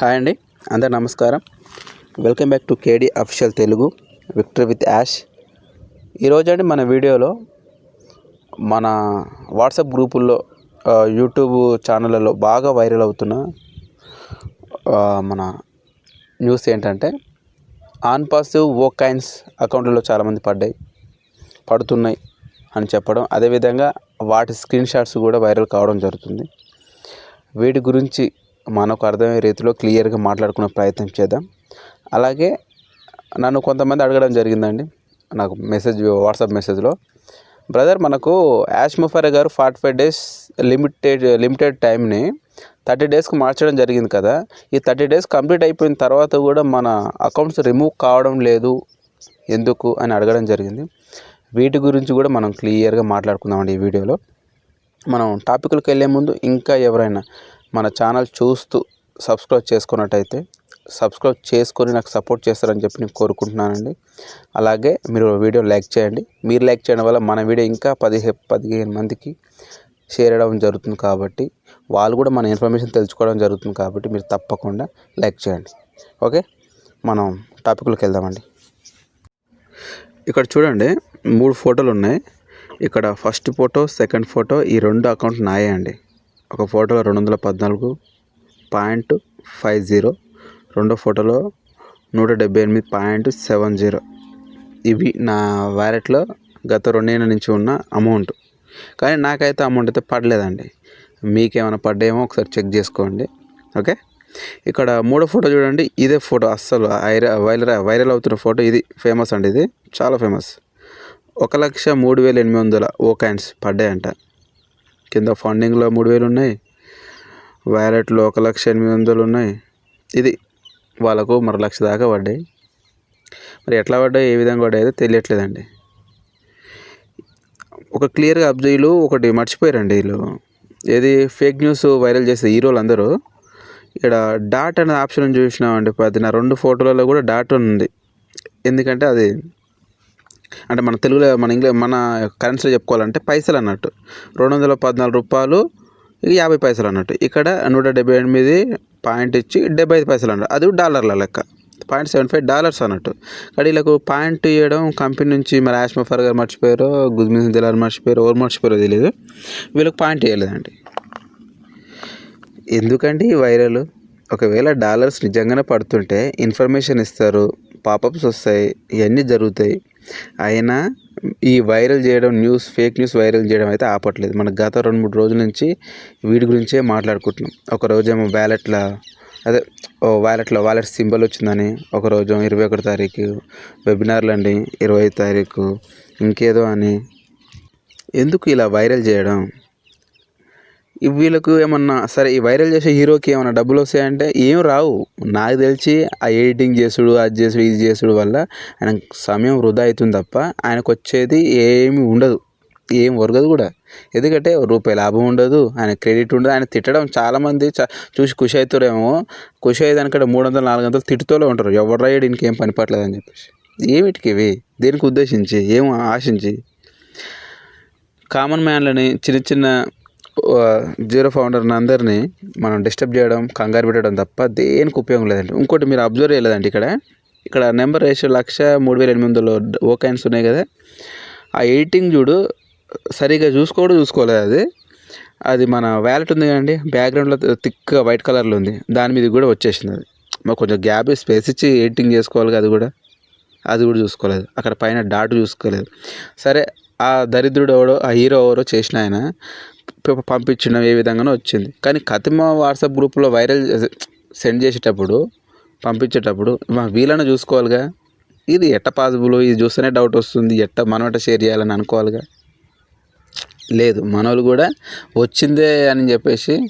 Hi అండి అందరు నమస్కారం. Welcome back to KD official Telugu Victor with Yash ఈరోజు అండి మన వీడియోలో మన వాట్సాప్ గ్రూపుల్లో యూట్యూబ్ ఛానళ్ళలో బాగా వైరల్ అవుతున్న మన న్యూస్ ఏంటంటే ఆన్ పాసివ్ ఓ కాయిన్స్ అకౌంట్లలో చాలామంది పడ్డాయి పడుతున్నాయి అని చెప్పడం. అదేవిధంగా వాటి స్క్రీన్ షాట్స్ కూడా వైరల్ కావడం జరుగుతుంది. వీటి గురించి మనకు అర్థమయ్యే రీతిలో క్లియర్గా మాట్లాడుకునే ప్రయత్నం చేద్దాం. అలాగే నన్ను కొంతమంది అడగడం జరిగిందండి. నాకు మెసేజ్ వాట్సాప్ మెసేజ్లో బ్రదర్ మనకు యాష్ ముఫారే గారు forty five days limited limited టైంని థర్టీ డేస్కి మార్చడం జరిగింది కదా. ఈ థర్టీ డేస్ కంప్లీట్ అయిపోయిన తర్వాత కూడా మన అకౌంట్స్ రిమూవ్ కావడం లేదు. ఎందుకు? అని అడగడం జరిగింది. వీటి గురించి కూడా మనం క్లియర్గా మాట్లాడుకుందామండి ఈ వీడియోలో. మనం టాపిక్లకు వెళ్ళే ముందు ఇంకా ఎవరైనా మన ఛానల్ చూస్తూ సబ్స్క్రైబ్ చేసుకున్నట్టయితే సబ్స్క్రైబ్ చేసుకొని నాకు సపోర్ట్ చేస్తారని చెప్పి నేను కోరుకుంటున్నానండి. అలాగే మీరు వీడియో లైక్ చేయండి. మీరు లైక్ చేయడం వల్ల మన వీడియో ఇంకా పదిహే పదిహేను మందికి షేర్ చేయడం జరుగుతుంది కాబట్టి వాళ్ళు కూడా మన ఇన్ఫర్మేషన్ తెలుసుకోవడం జరుగుతుంది కాబట్టి మీరు తప్పకుండా లైక్ చేయండి. ఓకే? మనం టాపిక్లోకి వెళ్దామండి. ఇక్కడ చూడండి మూడు ఫోటోలు ఉన్నాయి. ఇక్కడ ఫస్ట్ ఫోటో సెకండ్ ఫోటో ఈ రెండు అకౌంట్ నాయే అండి. ఒక ఫోటోలో రెండు వందల పద్నాలుగు పాయింట్ ఫైవ్ జీరో రెండో ఫోటోలో నూట డెబ్బై ఎనిమిది పాయింట్ సెవెన్ జీరో. ఇవి నా వ్యాలెట్లో గత రెండేళ్ళ నుంచి ఉన్న అమౌంట్. కానీ నాకైతే అమౌంట్ అయితే పడలేదండి. మీకేమైనా పడ్డాయేమో ఒకసారి చెక్ చేసుకోండి. ఓకే? ఇక్కడ మూడో ఫోటో చూడండి. ఇదే ఫోటో అస్సలు వైరల్ వైరల్ అవుతున్న ఫోటో ఇది. ఫేమస్ అండి ఇది. చాలా ఫేమస్. ఒక లక్ష మూడు వేల ఎనిమిది వందల ఓ కాయిన్స్ పడ్డాయంట. కింద ఫండింగ్లో మూడు వేలు ఉన్నాయి. వ్యాలెట్లో ఒక లక్ష ఎనిమిది వందలు ఉన్నాయి. ఇది వాళ్ళకు మరో లక్ష దాకా పడ్డాయి. మరి ఎట్లా పడ్డాయి? ఏ విధంగా పడ్డాయో అయితే తెలియట్లేదండి. ఒక క్లియర్గా అబ్జర్వ్లు ఒకటి మర్చిపోయారండి వీళ్ళు. ఏది? ఫేక్ న్యూస్ వైరల్ చేసే హీరోలు అందరూ ఇక్కడ డాట్ అనే ఆప్షన్ చూసినామండి. అది నా రెండు ఫోటోలలో కూడా డాట్ ఉంది. ఎందుకంటే అది అంటే మన తెలుగులో మన ఇంగ్లీ మన కరెన్సీలో చెప్పుకోవాలంటే పైసలు అన్నట్టు. రెండు వందల పద్నాలుగు రూపాయలు యాభై పైసలు అన్నట్టు. ఇక్కడ నూట డెబ్బై ఎనిమిది పాయింట్ ఇచ్చి డెబ్బై ఐదు పైసలు అన్నట్టు. అది డాలర్ల లెక్క. పాయింట్ సెవెన్ ఫైవ్ డాలర్స్ అన్నట్టు. కానీ వీళ్ళకు పాయింట్ ఇవ్వడం కంపెనీ నుంచి మరి యాష్ మఫర్ గారు మర్చిపోయారో గుజ్మిన్ దిలార్ మర్చిపోయారో ఎవరు మర్చిపోయారో తెలియదు వీళ్ళకి పాయింట్ ఇవ్వలేదండి ఎందుకంటే ఈ వైరల్? ఒకవేళ డాలర్స్ నిజంగానే పడుతుంటే ఇన్ఫర్మేషన్ ఇస్తారు పాపప్స్ వస్తాయి ఇవన్నీ జరుగుతాయి. అయినా ఈ వైరల్ చేయడం న్యూస్ ఫేక్ న్యూస్ వైరల్ చేయడం అయితే ఆపట్లేదు. మన గత రెండు మూడు రోజుల నుంచి వీటి గురించే మాట్లాడుకుంటున్నాం. ఒక ఏమో బ్యాలెట్ల అదే ఓ వ్యాలెట్లో వ్యాలెట్ సింబల్ వచ్చిందని ఒక రోజు ఇరవై ఒకటి తారీఖు వెబినార్లు అండి ఇరవై తారీఖు ఇంకేదో అని. ఎందుకు ఇలా వైరల్ చేయడం? వీళ్ళకు ఏమన్నా సరే ఈ వైరల్ చేసే హీరోకి ఏమన్నా డబ్బులు వస్తాయంటే ఏం రావు. నాకు తెలిసి ఆ ఎడిటింగ్ చేసుడు అది చేసుడు ఇది చేసుడు వల్ల ఆయన సమయం వృధా అవుతుంది తప్ప ఆయనకు వచ్చేది ఏమి ఉండదు. ఏం ఒరగదు కూడా. ఎందుకంటే రూపాయి లాభం ఉండదు ఆయన క్రెడిట్ ఉండదు. ఆయన తిట్టడం చాలామంది చా చూసి ఖుషి అవుతారేమో. ఖుషి అయ్యేదానికంటే మూడు వందలు నాలుగు వందలు తిట్టుతూనే ఉంటారు. ఎవరు రాయడు ఇంకేం పని పట్టలేదు అని చెప్పేసి ఏమిటికి ఇవి? దేనికి ఉద్దేశించి? ఏం ఆశించి? కామన్ మ్యాన్లని చిన్న చిన్న జీరో ఫౌండర్ని అందరినీ మనం డిస్టర్బ్ చేయడం కంగారు పెట్టడం తప్ప దేనికి ఉపయోగం లేదండి. ఇంకోటి మీరు అబ్జర్వ్ చేయలేదండి ఇక్కడ. ఇక్కడ నెంబర్ రేషియో లక్ష మూడు వేల ఎనిమిది వందలు ఓకైన్స్ ఉన్నాయి కదా. ఆ ఎయిటింగ్ చూడు సరిగా చూసుకోవడం చూసుకోలేదు అది. అది మన వ్యాలెట్ ఉంది కదండి. బ్యాక్గ్రౌండ్లో థిక్గా వైట్ కలర్లో ఉంది. దాని మీద కూడా వచ్చేసింది అది. మాకు కొంచెం గ్యాప్ స్పేస్ ఇచ్చి ఎడిటింగ్ చేసుకోవాలి కదా అది కూడా. అది కూడా చూసుకోలేదు. అక్కడ పైన డాట్ చూసుకోలేదు. సరే ఆ దరిద్రుడు ఎవడో ఆ హీరో ఎవరో చేసిన ఆయన పంపించడం ఏ విధంగానో వచ్చింది. కానీ కతిమ వాట్సాప్ గ్రూప్లో వైరల్ సెండ్ చేసేటప్పుడు పంపించేటప్పుడు మా వీళ్ళని చూసుకోవాలిగా. ఇది ఎట్ట పాసిబుల్? ఇది చూస్తేనే డౌట్ వస్తుంది. ఎట్ట మనం ఎట్ట షేర్ చేయాలని అనుకోవాలిగా? లేదు మనోళ్ళు కూడా వచ్చిందే అని చెప్పేసి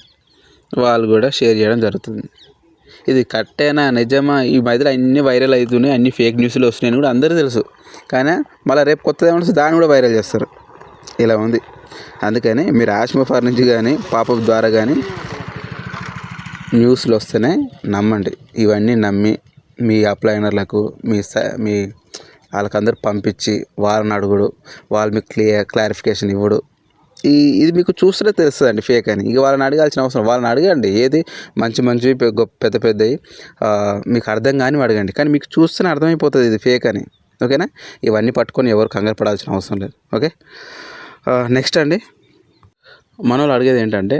వాళ్ళు కూడా షేర్ చేయడం జరుగుతుంది. ఇది కట్టేనా? నిజమా? ఈ మధ్యలో అన్ని వైరల్ అవుతున్నాయి. అన్ని ఫేక్ న్యూస్లు వస్తున్నాయని కూడా అందరూ తెలుసు. కానీ మళ్ళీ రేపు కొత్తది ఏమన్నా దాన్ని కూడా వైరల్ చేస్తారు. ఇలా ఉంది. అందుకని మీరు ఆశ్మఫార్ నుంచి కానీ పాపప్ ద్వారా కానీ న్యూస్లు వస్తేనే నమ్మండి. ఇవన్నీ నమ్మి మీ అప్లైనర్లకు మీ స మీ వాళ్ళకందరూ పంపించి వాళ్ళని అడుగుడు వాళ్ళు మీకు క్లియర్ క్లారిఫికేషన్ ఇవ్వడు. ఈ ఇది మీకు చూస్తే తెలుస్తుంది అండి ఫేక్ అని. ఇక వాళ్ళని అడగాల్సిన అవసరం వాళ్ళని అడగండి. ఏది మంచి మంచివి గొప్ప పెద్ద పెద్దవి మీకు అర్థం కాని అడగండి. కానీ మీకు చూస్తేనే అర్థమైపోతుంది ఇది ఫేక్ అని. ఓకేనా? ఇవన్నీ పట్టుకొని ఎవరు కంగారు పడాల్సిన అవసరం లేదు. ఓకే? నెక్స్ట్ అండి. మన వాళ్ళు అడిగేది ఏంటంటే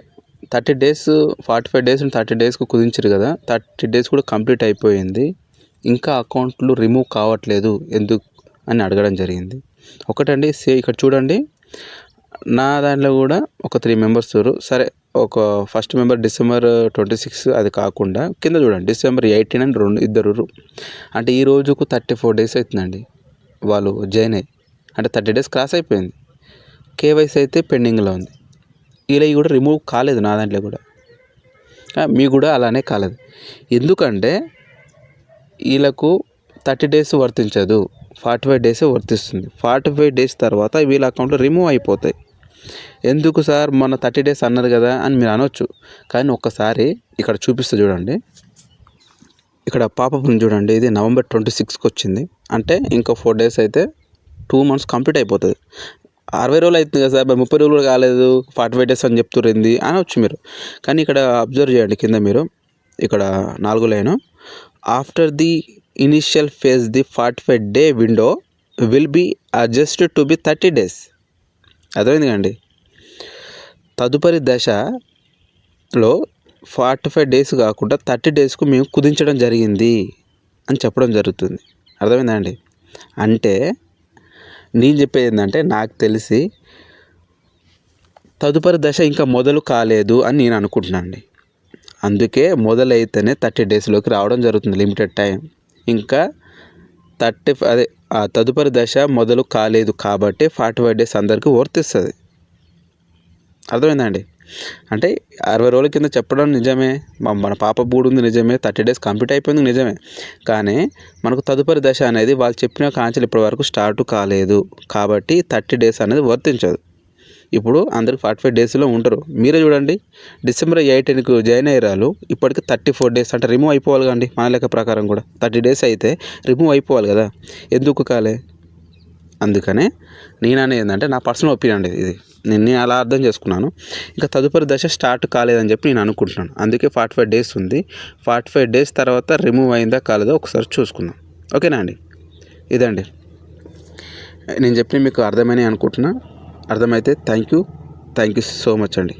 thirty days forty five days thirty డేస్కు కుదించారు కదా థర్టీ డేస్ కూడా కంప్లీట్ అయిపోయింది ఇంకా అకౌంట్లు రిమూవ్ కావట్లేదు ఎందుకు అని అడగడం జరిగింది. ఒకటండి సే ఇక్కడ చూడండి నా దాంట్లో కూడా ఒక త్రీ మెంబర్స్ సరే ఒక first member December twenty six అది కాకుండా కింద చూడండి డిసెంబర్ ఎయిటీన్ అని రెండు ఇద్దరు అంటే ఈ రోజుకు థర్టీ ఫోర్ డేస్ అవుతుందండి వాళ్ళు జాయిన్ అయ్యి. అంటే థర్టీ డేస్ క్రాస్ అయిపోయింది. కేవైసీ అయితే పెండింగ్లో ఉంది. ఇలా కూడా రిమూవ్ కాలేదు నా దాంట్లో కూడా. మీ మీకు కూడా అలానే కాలేదు. ఎందుకంటే వీళ్ళకు థర్టీ డేస్ వర్తించదు. ఫార్టీ ఫైవ్ డేసే వర్తిస్తుంది. ఫార్టీ ఫైవ్ డేస్ తర్వాత వీళ్ళ అకౌంట్లో రిమూవ్ అయిపోతాయి. ఎందుకు సార్? మొన్న థర్టీ డేస్ అన్నారు కదా అని మీరు అనొచ్చు. కానీ ఒక్కసారి ఇక్కడ చూపిస్తే చూడండి. ఇక్కడ పాపప్ చూడండి. ఇది నవంబర్ ట్వంటీ సిక్స్కి వచ్చింది. అంటే ఇంకా ఫోర్ డేస్ అయితే టూ మంత్స్ కంప్లీట్ అయిపోతుంది. అరవై రోజులు అవుతుంది కదా సార్ మరి ముప్పై రోజులు కూడా కాలేదు ఫార్టీ ఫైవ్ డేస్ అని చెప్తురింది అనవచ్చు మీరు. కానీ ఇక్కడ అబ్జర్వ్ చేయండి కింద మీరు ఇక్కడ నాలుగు line. After the initial phase the forty five day window will be adjust to be thirty days. అర్థమైంది కండి తదుపరి దశలో ఫార్టీ ఫైవ్ డేస్ కాకుండా థర్టీ డేస్కు మేము కుదించడం జరిగింది అని చెప్పడం జరుగుతుంది. అర్థమైందండి అంటే నేను చెప్పేది ఏంటంటే నాకు తెలిసి తదుపరి దశ ఇంకా మొదలు కాలేదు అని నేను అనుకుంటున్నాను అండి అందుకే మొదలైతేనే థర్టీ డేస్లోకి రావడం జరుగుతుంది లిమిటెడ్ టైం. ఇంకా థర్టీ అదే ఆ తదుపరి దశ మొదలు కాలేదు కాబట్టి ఫార్టీ ఫైవ్ డేస్ అందరికీ వర్తిస్తుంది. అర్థమైందండి అంటే అరవై రోజుల కింద చెప్పడం నిజమే. మన పాప బూడు ఉంది నిజమే. థర్టీ డేస్ కంప్లీట్ అయిపోయింది నిజమే. కానీ మనకు తదుపరి దశ అనేది వాళ్ళు చెప్పిన కాంచెలు ఇప్పటి వరకు స్టార్ట్ కాలేదు. కాబట్టి థర్టీ డేస్ అనేది వర్తించదు. ఇప్పుడు అందరికి ఫార్టీ ఫైవ్ డేస్లో ఉంటారు. మీరే చూడండి. డిసెంబర్ ఎయిటీన్కు జాయిన్ అయ్యారు. ఇప్పటికి థర్టీ ఫోర్ డేస్ అంటే రిమూవ్ అయిపోవాలి కండి మన లెక్క ప్రకారం కూడా. థర్టీ డేస్ అయితే రిమూవ్ అయిపోవాలి కదా. ఎందుకు కాలే? అందుకనే నేను అనేది ఏంటంటే నా పర్సనల్ ఒపీనియన్ అండి ఇది. నేను నేను అలా అర్థం చేసుకున్నాను. ఇంకా తదుపరి దశ స్టార్ట్ కాలేదని చెప్పి నేను అనుకుంటున్నాను. అందుకే ఫార్టీ ఫైవ్ డేస్ ఉంది. ఫార్టీ ఫైవ్ డేస్ తర్వాత రిమూవ్ అయిందా కాలేదో ఒకసారి చూసుకుందాం. ఓకేనా అండి? ఇదండి. నేను చెప్పిన మీకు అర్థమైనాయి అనుకుంటున్నా. అర్థమైతే thank you. Thank you so much అండి.